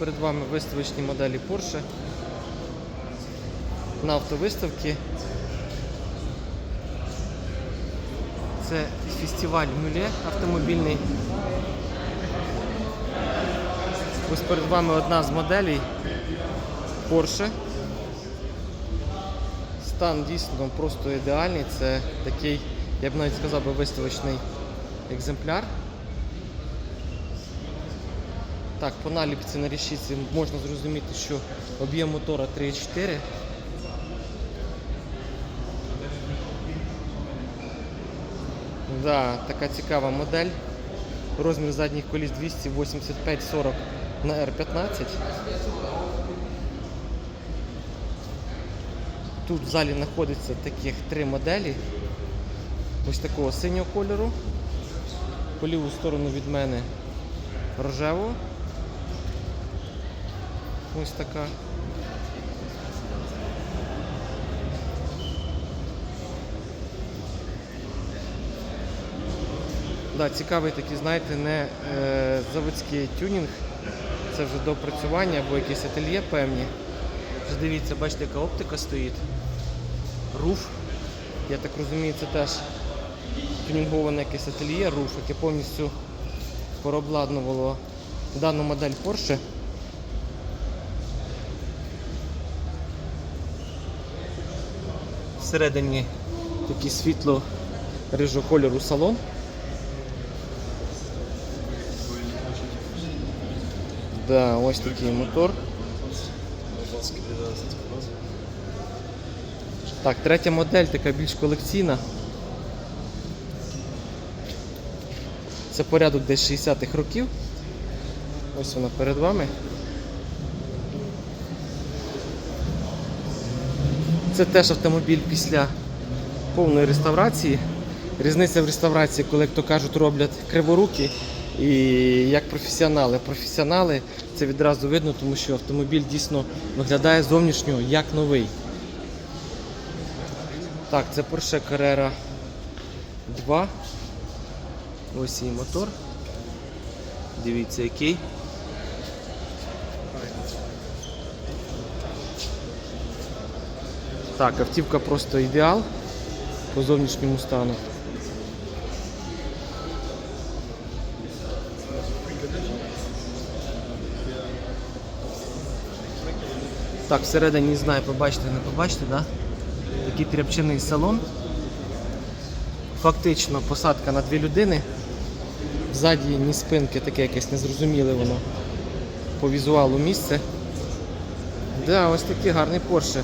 перед вами виставочні моделі Porsche на автовиставці. Це фестиваль Мюле автомобільний. Ось перед вами одна з моделей Porsche. Стан дійсно просто ідеальний. Це такий, я б навіть сказав би, виставочний екземпляр. Так, по наліпці на рішіці можна зрозуміти, що об'єм мотора 3,4. Да, така цікава модель. Розмір задніх коліс 285-40 на R15. Тут в залі знаходиться таких три моделі. Ось такого синього кольору. По ліву сторону від мене рожевого. Ось така. Да, цікавий такий, знаєте, не е, заводський тюнінг. Це вже допрацювання або якісь ательє певні. Вже дивіться, бачите, яка оптика стоїть. Руф. Я так розумію, це теж тюнінговане якесь ательє, руф, яке повністю переобладнувало дану модель Porsche. Всередині такий світло рижого кольору салон. Да, ось такий мотор. Так, третя модель, така більш колекційна. Це порядок десь 60-х років. Ось вона перед вами. Це теж автомобіль після повної реставрації. Різниця в реставрації, коли, як то кажуть, роблять криворуки і як професіонали. Професіонали це відразу видно, тому що автомобіль дійсно виглядає зовнішньо як новий. Так, це Porsche Carrera 2. Ось її мотор. Дивіться який. Так, автівка просто ідеал по зовнішньому стану. Так, всередині не знаю, побачите, не побачите, да? Такий тряпчаний салон. Фактично посадка на дві людини. Ззаді ні спинки, таке якесь незрозуміле воно по візуалу місце. Да, ось такий гарний Porsche.